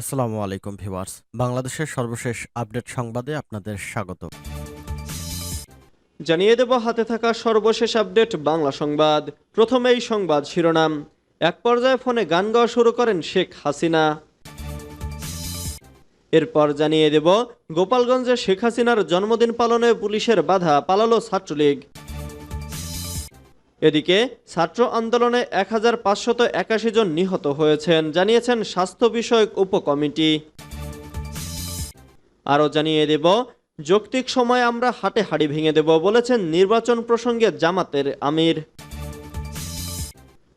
আসসালামু আলাইকুম ভিউয়ার্স। বাংলাদেশের সর্বশেষ আপডেট সংবাদে আপনাদের স্বাগত। জানিয়ে দেব, হাতে থাকা সর্বশেষ আপডেট বাংলা সংবাদ। প্রথমেই সংবাদ শিরোনাম। এক পর্যায়ে ফোনে গান গাওয়া শুরু করেন শেখ হাসিনা। এরপর জানিয়ে দেব, গোপালগঞ্জে শেখ হাসিনার জন্মদিন পালনে পুলিশের বাধা পালালো ছাত্রলীগ। এদিকে ছাত্র আন্দোলনে এক হাজার পাঁচশত একাশি জন নিহত হয়েছেন, জানিয়েছেন স্বাস্থ্য বিষয়ক উপকমিটি। আরও জানিয়ে দেব, যৌক্তিক সময় আমরা হাটে হাড়ি ভেঙে দেব বলেছেন নির্বাচন প্রসঙ্গে জামাতের আমির।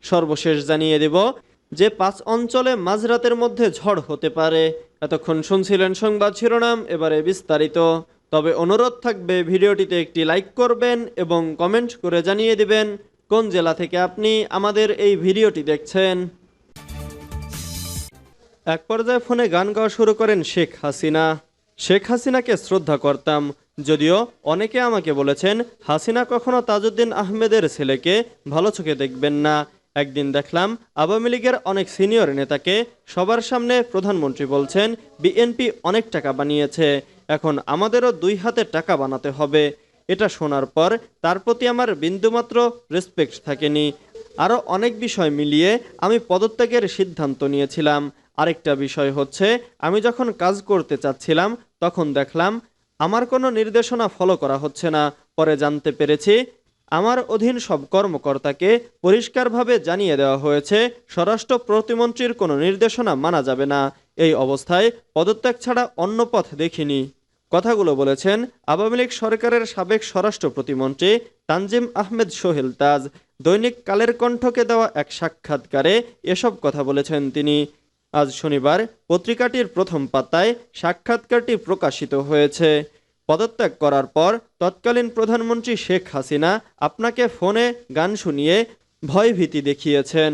সর্বশেষ জানিয়ে দেব যে পাঁচ অঞ্চলে মাঝরাতের মধ্যে ঝড় হতে পারে। এতক্ষণ শুনছিলেন সংবাদ শিরোনাম, এবারে বিস্তারিত। তবে অনুরোধ থাকবে, ভিডিওটিতে একটি লাইক করবেন এবং কমেন্ট করে জানিয়ে দিবেন। কোন জেলা থেকে আপনি আমাদের এই ভিডিওটি দেখছেন? এক পর্যায়ে ফোনে গান গাওয়া শুরু করেন শেখ হাসিনা। শেখ হাসিনাকে শ্রদ্ধা করতাম, যদিও অনেকে আমাকে বলেছেন, হাসিনা কখনো তাজউদ্দিন আহমেদের ছেলেকে ভালো চোখে দেখবেন না। একদিন দেখলাম, আওয়ামী লীগের অনেক সিনিয়র নেতাকে সবার সামনে প্রধানমন্ত্রী বলছেন, বিএনপি অনেক টাকা বানিয়েছে, এখন আমাদেরও দুই হাতে টাকা বানাতে হবে। এটা শোনার পর তার প্রতি আমার বিন্দুমাত্র রেসপেক্ট থাকেনি। আরও অনেক বিষয় মিলিয়ে আমি পদত্যাগের সিদ্ধান্ত নিয়েছিলাম। আরেকটা বিষয় হচ্ছে, আমি যখন কাজ করতে চাচ্ছিলাম, তখন দেখলাম আমার কোনো নির্দেশনা ফলো করা হচ্ছে না। পরে জানতে পেরেছি, আমার অধীন সব কর্মকর্তাকে পরিষ্কারভাবে জানিয়ে দেওয়া হয়েছে, স্বরাষ্ট্র প্রতিমন্ত্রীর কোনো নির্দেশনা মানা যাবে না। এই অবস্থায় পদত্যাগ ছাড়া অন্য পথ দেখিনি। কথাগুলো বলেছেন, আওয়ামী লীগ সরকারের সাবেক স্বরাষ্ট্র প্রতিমন্ত্রী তানজিম আহমেদ সোহেল তাজ দৈনিক কালের কণ্ঠকে দেওয়া এক সাক্ষাৎকারে এসব কথা বলেছেন তিনি। আজ শনিবার পত্রিকাটির প্রথম পাতায় সাক্ষাৎকারটি প্রকাশিত হয়েছে। পদত্যাগ করার পর তৎকালীন প্রধানমন্ত্রী শেখ হাসিনা আপনাকে ফোনে গান শুনিয়ে ভয়ভীতি দেখিয়েছেন।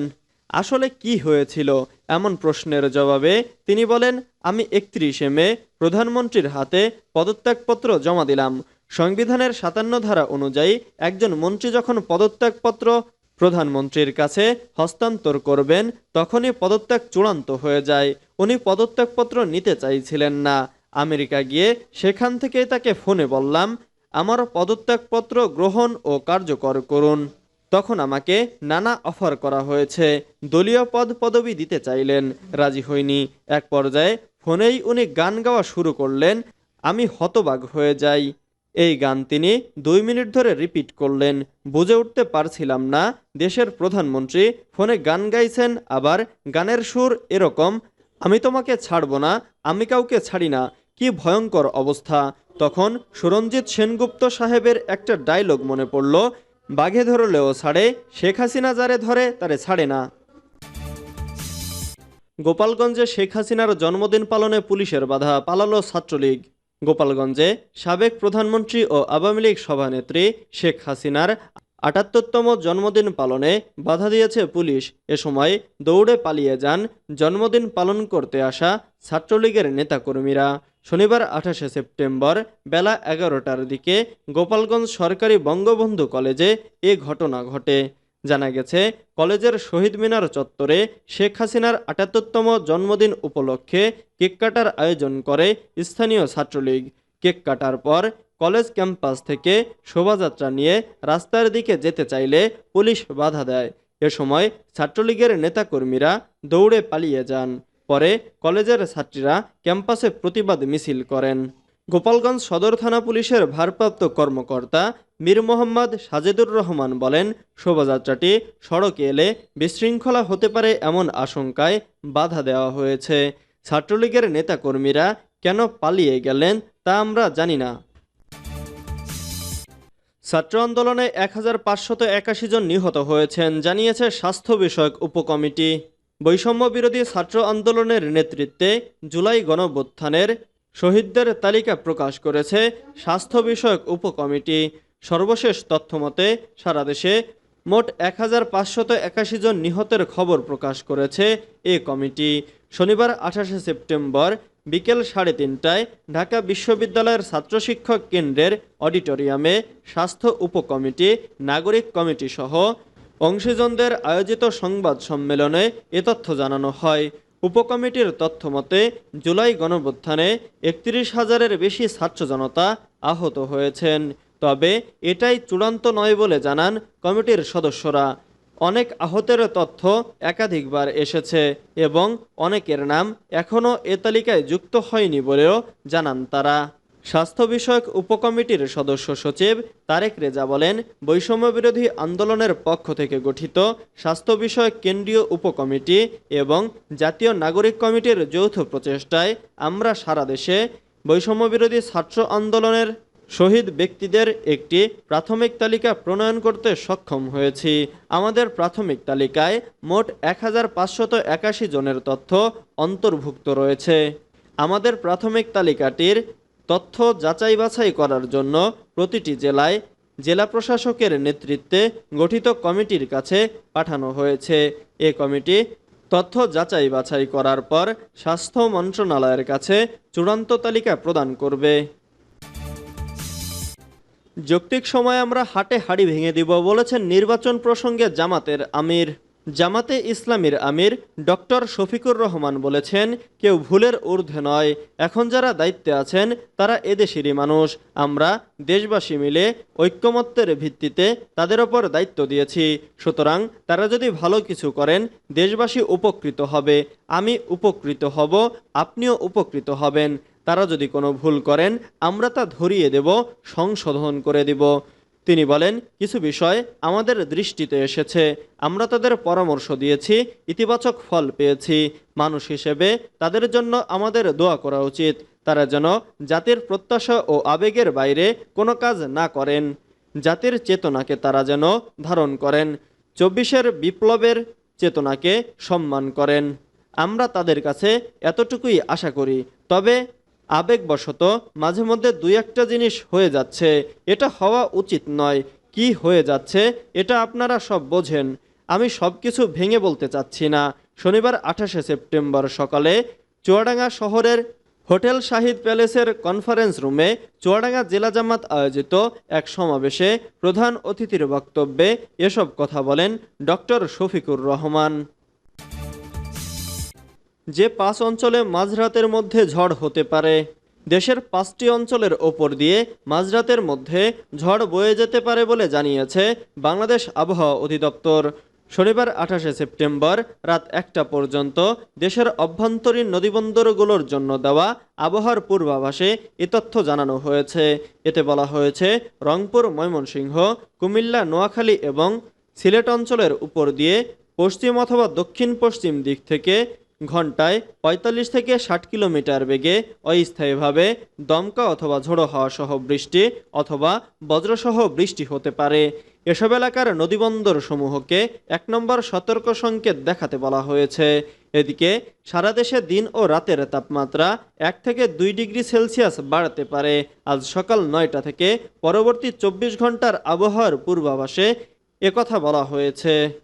আসলে কি হয়েছিল এমন প্রশ্নের জবাবে তিনি বলেন, আমি একত্রিশে মে প্রধানমন্ত্রীর হাতে পদত্যাগপত্র জমা দিলাম। সংবিধানের সাতান্ন ধারা অনুযায়ী একজন মন্ত্রী যখন পদত্যাগপত্র প্রধানমন্ত্রীর কাছে হস্তান্তর করবেন, তখনই পদত্যাগ চূড়ান্ত হয়ে যায়। উনি পদত্যাগপত্র নিতে চাইছিলেন না। আমেরিকা গিয়ে সেখান থেকে তাকে ফোনে বললাম, আমার পদত্যাগপত্র গ্রহণ ও কার্যকর করুন। তখন আমাকে নানা অফার করা হয়েছে। দলীয় পদ পদবি দিতে চাইলেন। রাজি হইনি। এক পর্যায়ে ফোনেই উনি গান গাওয়া শুরু করলেন। আমি হতবাগ হয়ে যাই। এই গান তিনি দুই মিনিট ধরে রিপিট করলেন। বুঝে উঠতে পারছিলাম না, দেশের প্রধানমন্ত্রী ফোনে গান গাইছেন, আবার গানের সুর এরকম, আমি তোমাকে ছাড়বো না, আমি কাউকে ছাড়ি না, কি ভয়ঙ্কর অবস্থা। তখন সুরঞ্জিত সেনগুপ্ত সাহেবের একটা ডায়লগ মনে পড়ল বাঘে ধরলেও ছাড়ে, শেখ হাসিনা যারে ধরে তারে ছাড়ে না। গোপালগঞ্জে শেখ হাসিনার জন্মদিন পালনে পুলিশের বাধা, পালালো ছাত্রলীগ। গোপালগঞ্জে সাবেক প্রধানমন্ত্রী ও আওয়ামী লীগ সভানেত্রী শেখ হাসিনার আটাত্তরতম জন্মদিন পালনে বাধা দিয়েছে পুলিশ। এ সময় দৌড়ে পালিয়ে যান জন্মদিন পালন করতে আসা ছাত্রলীগের নেতাকর্মীরা। শনিবার আঠাশে সেপ্টেম্বর বেলা এগারোটার দিকে গোপালগঞ্জ সরকারি বঙ্গবন্ধু কলেজে এ ঘটনা ঘটে। জানা গেছে, কলেজের শহীদ মিনার চত্বরে শেখ হাসিনার আটাত্তরতম জন্মদিন উপলক্ষে কেক কাটার আয়োজন করে স্থানীয় ছাত্রলীগ। কেক কাটার পর কলেজ ক্যাম্পাস থেকে শোভাযাত্রা নিয়ে রাস্তার দিকে যেতে চাইলে পুলিশ বাধা দেয়। এ সময় ছাত্রলীগের নেতাকর্মীরা দৌড়ে পালিয়ে যান। পরে কলেজের ছাত্রীরা ক্যাম্পাসে প্রতিবাদ মিছিল করেন। গোপালগঞ্জ সদর থানা পুলিশের ভারপ্রাপ্ত কর্মকর্তা মীর মোহাম্মদ সাজেদুর রহমান বলেন, শোভাযাত্রাটি সড়কে এলে বিশৃঙ্খলা হতে পারে এমন আশঙ্কায় বাধা দেওয়া হয়েছে। ছাত্রলীগের নেতাকর্মীরা কেন পালিয়ে গেলেন তা আমরা জানি না। ছাত্র আন্দোলনে এক হাজার জন নিহত হয়েছেন, জানিয়েছে স্বাস্থ্য বিষয়ক উপকমিটি। বৈষম্য বিরোধী ছাত্র আন্দোলনের নেতৃত্বে জুলাই গণভ্যুত্থানের শহীদদের তালিকা প্রকাশ করেছে স্বাস্থ্য বিষয়ক উপকমিটি। সর্বশেষ তথ্যমতে সারা দেশে মোট এক হাজার পাঁচশত একাশি জন নিহতের খবর প্রকাশ করেছে এ কমিটি। শনিবার আঠাশে সেপ্টেম্বর বিকেল সাড়ে তিনটায় ঢাকা বিশ্ববিদ্যালয়ের ছাত্র শিক্ষক কেন্দ্রের অডিটোরিয়ামে স্বাস্থ্য উপকমিটি, নাগরিক কমিটি সহ অংশীজনদের আয়োজিত সংবাদ সম্মেলনে এ তথ্য জানানো হয়। উপকমিটির তথ্য মতে, জুলাই গণভ্যুত্থানে একত্রিশ হাজারের বেশি ছাত্র জনতা আহত হয়েছেন। তবে এটাই চূড়ান্ত নয় বলে জানান কমিটির সদস্যরা। অনেক আহতের তথ্য একাধিকবার এসেছে এবং অনেকের নাম এখনও এ তালিকায় যুক্ত হয়নি বলেও জানান তারা। স্বাস্থ্য বিষয়ক উপকমিটির সদস্য সচিব তারেক রেজা বলেন, বৈষম্য বিরোধী আন্দোলনের পক্ষ থেকে গঠিত স্বাস্থ্য বিষয়ক কেন্দ্রীয় উপকমিটি এবং জাতীয় নাগরিক কমিটির যৌথ প্রচেষ্টায় আমরা সারা দেশে বৈষম্য বিরোধী ছাত্র আন্দোলনের শহীদ ব্যক্তিদের একটি প্রাথমিক তালিকা প্রণয়ন করতে সক্ষম হয়েছি। আমাদের প্রাথমিক তালিকায় মোট এক হাজার জনের তথ্য অন্তর্ভুক্ত রয়েছে। আমাদের প্রাথমিক তালিকাটির তথ্য যাচাই বাছাই করার জন্য প্রতিটি জেলায় জেলা প্রশাসকের নেতৃত্বে গঠিত কমিটির কাছে পাঠানো হয়েছে। এ কমিটি তথ্য যাচাই বাছাই করার পর স্বাস্থ্য মন্ত্রণালয়ের কাছে চূড়ান্ত তালিকা প্রদান করবে। যৌক্তিক সময় আমরা হাটে হাড়ি ভেঙে দিব বলেছেন নির্বাচন প্রসঙ্গে জামাতের আমির। জামাতে ইসলামীর আমির ডক্টর শফিকুর রহমান বলেছেন, কেউ ভুলের ঊর্ধ্বে নয়। এখন যারা দায়িত্বে আছেন, তারা এদেশেরই মানুষ। আমরা দেশবাসী মিলে ঐক্যমত্যের ভিত্তিতে তাদের ওপর দায়িত্ব দিয়েছি। সুতরাং তারা যদি ভালো কিছু করেন, দেশবাসী উপকৃত হবে। আমি উপকৃত হব, আপনিও উপকৃত হবেন। তারা যদি কোনো ভুল করেন, আমরা তা ধরিয়ে দেব, সংশোধন করে দেব। তিনি বলেন, কিছু বিষয় আমাদের দৃষ্টিতে এসেছে। আমরা তাদের পরামর্শ দিয়েছি, ইতিবাচক ফল পেয়েছি। মানুষ হিসেবে তাদের জন্য আমাদের দোয়া করা উচিত। তারা যেন জাতির প্রত্যাশা ও আবেগের বাইরে কোনো কাজ না করেন। জাতির চেতনাকে তারা যেন ধারণ করেন। চব্বিশের বিপ্লবের চেতনাকে সম্মান করেন। আমরা তাদের কাছে এতটুকুই আশা করি। তবে আবেগবশত মাঝে মধ্যে দুই একটা জিনিস হয়ে যাচ্ছে। এটা হওয়া উচিত নয়। কি হয়ে যাচ্ছে, এটা আপনারা সব বোঝেন। আমি সব কিছু ভেঙে বলতে চাচ্ছি না। শনিবার আঠাশে সেপ্টেম্বর সকালে চুয়াডাঙ্গা শহরের হোটেল শাহিদ প্যালেসের কনফারেন্স রুমে চুয়াডাঙ্গা জেলা জামাত আয়োজিত এক সমাবেশে প্রধান অতিথির বক্তব্যে এসব কথা বলেন ডক্টর শফিকুর রহমান। যে পাঁচ অঞ্চলে মাঝরাতের মধ্যে ঝড় হতে পারে। দেশের পাঁচটি অঞ্চলের ওপর দিয়ে মাঝরাতের মধ্যে ঝড় বয়ে যেতে পারে বলে জানিয়েছে বাংলাদেশ আবহাওয়া অধিদপ্তর। শনিবার আঠাশে সেপ্টেম্বর রাত একটা পর্যন্ত দেশের অভ্যন্তরীণ নদীবন্দরগুলোর জন্য দেওয়া আবহাওয়ার পূর্বাভাসে এ তথ্য জানানো হয়েছে। এতে বলা হয়েছে, রংপুর, ময়মনসিংহ, কুমিল্লা, নোয়াখালী এবং সিলেট অঞ্চলের উপর দিয়ে পশ্চিম অথবা দক্ষিণ পশ্চিম দিক থেকে ঘন্টায় ৪৫ থেকে ষাট কিলোমিটার বেগে অস্থায়ীভাবে দমকা অথবা ঝোড়ো হাওয়া সহ বৃষ্টি অথবা বজ্রসহ বৃষ্টি হতে পারে। এসব এলাকার নদীবন্দর সমূহকে এক নম্বর সতর্ক সংকেত দেখাতে বলা হয়েছে। এদিকে সারা দেশে দিন ও রাতের তাপমাত্রা এক থেকে দুই ডিগ্রি সেলসিয়াস বাড়তে পারে। আজ সকাল নয়টা থেকে পরবর্তী চব্বিশ ঘণ্টার আবহাওয়ার পূর্বাভাসে একথা বলা হয়েছে।